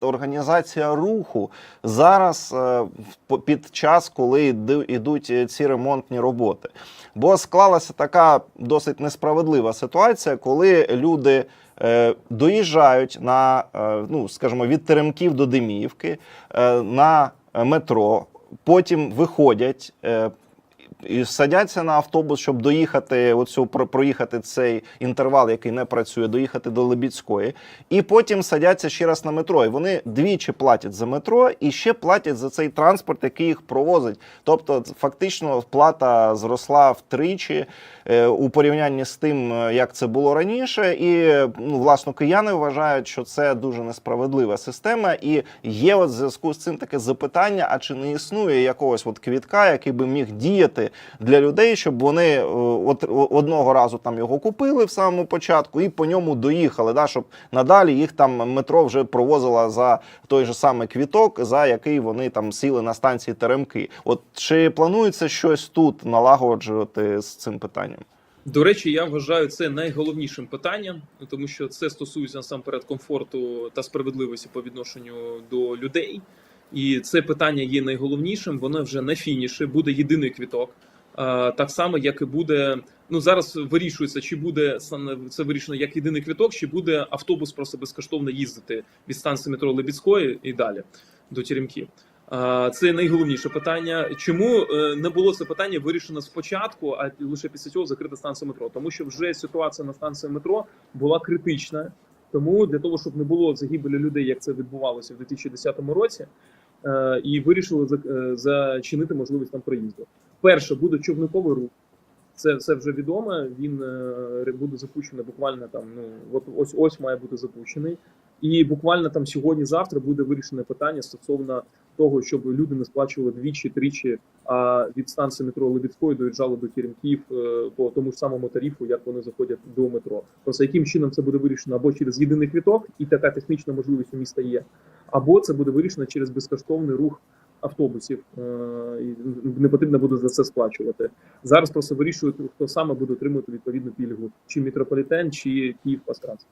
Організація руху зараз е, під час, коли йду- йдуть е, ці ремонтні роботи. Бо склалася така досить несправедлива ситуація, коли люди е, доїжджають на, ну скажімо, від Теремків до Деміївки е, на метро, потім виходять. І садяться на автобус, щоб доїхати оцю про- проїхати цей інтервал, який не працює, доїхати до Лебідської, і потім садяться ще раз на метро. І вони двічі платять за метро і ще платять за цей транспорт, який їх провозить. Тобто, фактично, плата зросла втричі е, у порівнянні з тим, е, як це було раніше. І ну, власно, кияни вважають, що це дуже несправедлива система. І є от в зв'язку з цим таке запитання: а чи не існує якогось от квітка, який би міг діяти для людей, щоб вони е, от одного разу там його купили в самому початку і по ньому доїхали, да, щоб надалі їх там метро вже провозила за той же самий квіток, за який вони там сіли на станції Теремки. От чи планується щось тут налагоджувати з цим питанням? До речі, я вважаю це найголовнішим питанням, тому що це стосується насамперед комфорту та справедливості по відношенню до людей. І це питання є найголовнішим. Воно вже на фініші буде єдиний квіток. Так само, як і буде. Ну зараз вирішується, чи буде це вирішено як єдиний квіток, чи буде автобус просто безкоштовно їздити від станції метро Лебідської і далі до Теремків. Це найголовніше питання. Чому е, не було це питання вирішено спочатку, а лише після цього закрита станція метро? Тому що вже ситуація на станції метро була критична. Тому для того, щоб не було загибелі людей, як це відбувалося в 2010 році, е, і вирішили е, зачинити можливість там проїзду. Перше буде човниковий рух. Це все вже відомо. Він е, буде запущений буквально там. Ну от ось ось має бути запущений. І буквально там сьогодні-завтра буде вирішене питання стосовно того, щоб люди не сплачували двічі, тричі, а від станції метро Лебідської доїжджали до Теремків е, по тому ж самому тарифу, як вони заходять до метро. Просто яким чином це буде вирішено або через єдиний квіток, і така технічна можливість у міста є, або це буде вирішено через безкоштовний рух автобусів. е, Не потрібно буде за це сплачувати. Зараз просто вирішують, хто саме буде отримувати відповідну пільгу, чи метрополітен, чи Київ Пастрас.